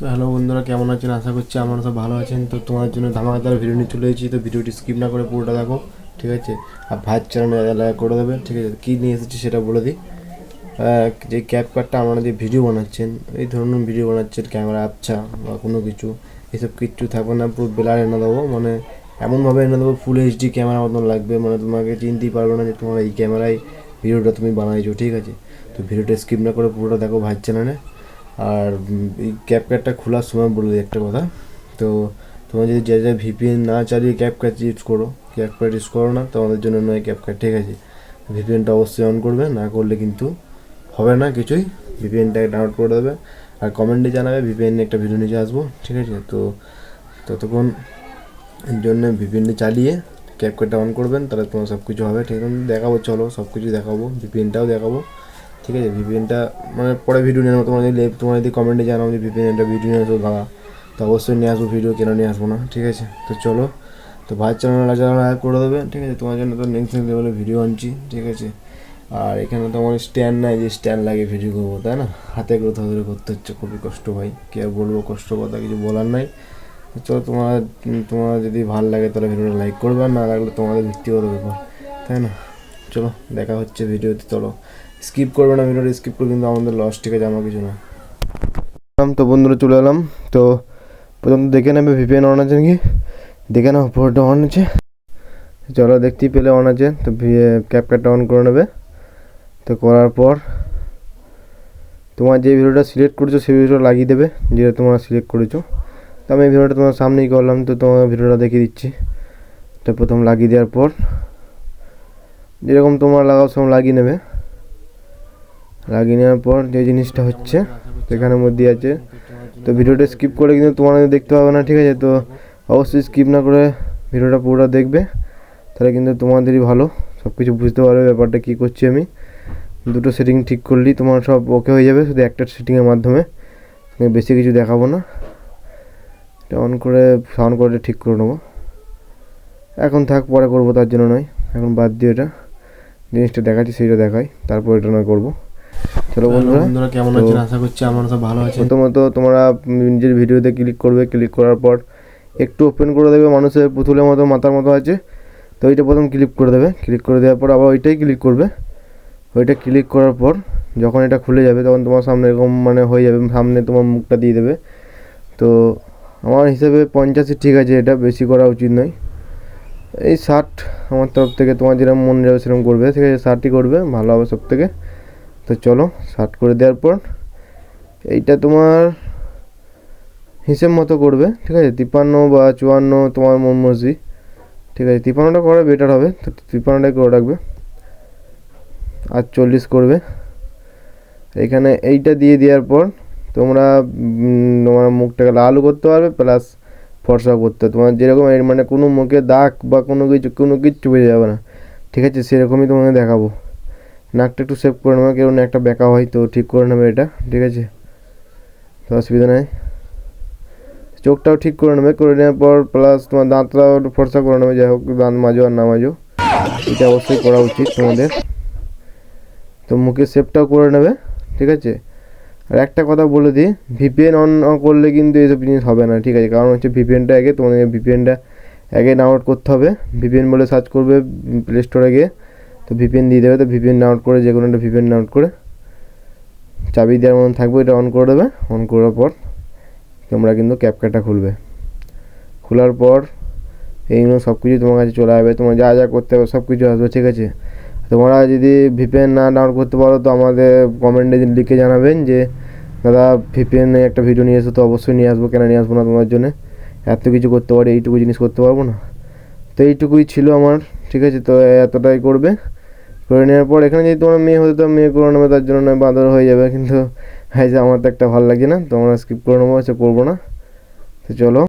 তো হ্যালো বন্ধুরা, কেমন আছেন? আশা করছি আপনারা সব ভালো আছেন। তো তোমার জন্য ধামাকাদার ভিডিও নিয়ে চলে এসেছি। তো ভিডিওটি স্কিপ না করে পুরোটা দেখো, ঠিক আছে? আর ভাইয়ের চ্যানেলে করে দেবে, ঠিক আছে? কী নিয়ে এসেছি সেটা বলে দিই। যে ক্যাপ কার্ডটা আপনারা যে ভিডিও বানাচ্ছেন, এই ধরনের ভিডিও বানাচ্ছেন ক্যামেরা আচ্ছা বা কোনো কিছু, এসব কিচ্ছু থাকবে না, পুরো বেলার এনে দেবো। মানে এমনভাবে এনে দেবো ফুল এইচডি ক্যামেরা মতন লাগবে। মানে তোমাকে চিনতেই পারবে না যে তোমার এই ক্যামেরায় ভিডিওটা তুমি বানাইছো, ঠিক আছে? তো ভিডিওটা স্কিপ না করে পুরোটা দেখো ভাইয়ের চ্যানেলে আর এই ক্যাপ কার্ডটা খোলার সময় বলে দিই একটা কথা। তো তোমরা যদি যে যা ভিপিএন না চালিয়ে ক্যাপ কার্ড ইউজ করো ক্যাপ কার্ড ইউজ করো না, তোমাদের জন্য নয় ক্যাপ কার্ড ঠিক আছে ভিপিএনটা অবশ্যই অন করবে, না করলে কিন্তু হবে না কিছুই। ভিপিএনটা ডাউনলোড করে দেবে আর কমেন্টে জানাবে ভিপিএন নিয়ে একটা ভিডিও নিচে আসব। ঠিক আছে, তো ততক্ষণ জন্য ভিপিএনটা চালিয়ে ক্যাপ কার্ডটা অন করবেন, তাহলে তোমার সব কিছু হবে। ঠিক আছে, দেখাবো, চলো সব কিছু দেখাবো ভিপিএনটাও দেখাবো। ঠিক আছে ভিপিএনটা মানে পরে ভিডিও নিয়ে নেব। তোমার যদি তোমরা যদি কমেন্টে জানাও যে ভিপিএনটা ভিডিও নিয়ে আসব দাদা তো অবশ্যই নিয়ে আসব ভিডিও কেন নিয়ে আসব না, ঠিক আছে? তো চলো, তো ভাইয়ের চ্যানেল অ্যাড করে দেবে, ঠিক আছে? তোমার জন্য তো নেক্সট লেভেলে ভিডিও আনছি, ঠিক আছে? আর এখানে তো আমার স্ট্যান্ড নাই যে স্ট্যান্ড লাগে ভিডিও করব, তাই না? হাতে করে ধরে করতে হচ্ছে, খুবই কষ্ট ভাই। কে বলব, কষ্ট কথা কিছু বলার নাই। চলো, তোমার তোমার যদি ভালো লাগে তাহলে ভিডিওটা লাইক করবে না লাগলে তোমাদের ব্যক্তিগত ব্যাপার তাই না? চলো, দেখা হচ্ছে ভিডিওতে চলো। স্কিপ করবে না, ভিডিওটা স্কিপ করে কিন্তু আমাদের লস ঠিক আছে, আমার কিছু না। তো বন্ধুরা, চলে এলাম। তো প্রথম দেখে নেবে ভিপিএন অন আছে নাকি? দেখে নাও, পুরোটা অন আছে। চলো দেখতেই পেলে অন আছে, তো ক্যাপকাটটা অন করে নেবে। তো করার পর তোমার যে ভিডিওটা সিলেক্ট করেছ, সেই ভিডিওটা লাগিয়ে দেবে, যেটা তোমরা সিলেক্ট করেছ। তো আমি ভিডিওটা তোমার সামনেই করলাম, তো তোমার ভিডিওটা দেখিয়ে দিচ্ছি। তো প্রথম লাগিয়ে দেওয়ার পর যেরকম তোমরা লাগাও, সেরকম লাগিয়ে নেবে। লাগিয়ে নেওয়ার পর যে জিনিসটা হচ্ছে সেখানের মধ্যে আছে। তো ভিডিওটা স্কিপ করে কিন্তু তোমাদের দেখতে পাবে না, ঠিক আছে? তো অবশ্যই স্কিপ না করে ভিডিওটা পুরোটা দেখবে, তাহলে কিন্তু তোমাদেরই ভালো। সব কিছু বুঝতে পারবে ব্যাপারটা কী করছি আমি। দুটো সেটিং ঠিক করলেই তোমার সব ওকে হয়ে যাবে, শুধু একটা সেটিংয়ের মাধ্যমে। বেশি কিছু দেখাবো না। এটা অন করে সাউন্ড করে ঠিক করে নেব। এখন থাক, পরে করব, তার জন্য নয়। এখন বাদ দিয়ে এটা। জিনিসটা দেখাচ্ছি, সেইটা দেখাই। তারপর এটা নয় করব। চলো বন্ধুরা। বন্ধুরা কেমন আছেন? আশা করছি আপনারা সব ভালো আছেন। প্রথমত তোমরা নিজের ভিডিওতে ক্লিক করবে। ক্লিক করার পর একটু ওপেন করে দেবে। মানুষের পুতুলের মতো মাথার মতো আছে। তো ওইটা প্রথম ক্লিক করে দেবে। ক্লিক করে দেওয়ার পর আবার ওইটাই ক্লিক করবে। ওইটা ক্লিক করার পর যখন এটা খুলে যাবে তখন তোমার সামনে এরকম মানে হয়ে যাবে। সামনে তোমার মুখটা দিয়ে দেবে। তো আমার হিসেবে পঞ্চাশই ঠিক আছে। এটা বেশি করা উচিত নয়। এই ষাট আমার তরফ থেকে তোমার যেরকম মন যাবে সেরকম করবে। ঠিক আছে ষাটই করবে। ভালো হবে সব থেকে তো চলো ষাট করে দেওয়ার পর, এইটা তোমার হিসেব মতো করবে, ঠিক আছে? তিপ্পান্ন বা চুয়ান্ন তোমার মন মর্জি, ঠিক আছে? তিপ্পান্নটা করে বেটার হবে, তো তিপ্পান্নটাই করে রাখবে। আর চল্লিশ করবে। এখানে এইটা দিয়ে দেওয়ার পর, তোমরা তোমার মুখটাকে লালও করতে পারবে প্লাস ফর্সা করতে। তোমার যেরকম মানে কোনো মুখে দাগ বা কোনো কিছু, কোনো কিচ্ছু বেরিয়ে যাবে না। ঠিক আছে? সেরকমই তোমাকে দেখাবো। নাকটা একটু সেভ করে নেবে, কেউ একটা ব্যাকা হয় তো ঠিক করে নেবে এটা, ঠিক আছে? তো অসুবিধা নেই। চোখটাও ঠিক করে নেবে, করে নেওয়ার পর প্লাস তোমার দাঁতটাও একটু ফর্সা করে নেবে, যাই হোক, দাঁত মাজো আর না মাজো, এটা অবশ্যই করা উচিত তোমাদের। তো মুখে সেভটাও করে নেবে, ঠিক আছে? আর একটা কথা বলে দিই ভিপিএন অন করলে কিন্তু এইসব জিনিস হবে না, ঠিক আছে? কারণ হচ্ছে ভিপিএনটা আগে, তোমাদের ভিপিএনটা আগে ডাউনলোড করতে হবে। ভিপিএন বলে সার্চ করবে প্লে স্টোরে গিয়ে। তো ভিপিএন দিয়ে দেবে, তো ভিপিএন ডাউনলোড করে যে কোনো একটা ভিপিএন ডাউনলোড করে চাবি দেওয়ার মতন থাকবে এটা অন করে দেবে। অন করার পর তোমরা কিন্তু ক্যাপকাটা খুলবে। খোলার পর এইগুলো সব কিছু তোমার কাছে চলে আসবে। তোমার যা যা করতে হবে সব কিছু আসবে, ঠিক আছে? তোমরা যদি ভিপিএন না ডাউনলোড করতে পারো, তো আমাদের কমেন্টে লিখে জানাবেন যে, দাদা ভিপিএন একটা ভিডিও নিয়ে এসো, তো অবশ্যই নিয়ে আসব। কেন নিয়ে আসব না তোমার জন্য? এত কিছু করতে পারি, এইটুকু জিনিস করতে পারব না? তো এইটুকুই ছিল আমার, ঠিক আছে? তো এতটাই করবে। করে নেওয়ার পর এখানে যদি তোমার মেয়ে হতো মেয়ে করে নেবে, তার জন্য নয়, বাঁদর হয়ে যাবে। কিন্তু হ্যাঁ যে আমার তো একটা ভালো লাগছে না তোমরা স্কিপ করে নেব, সে করব না। তো চলো।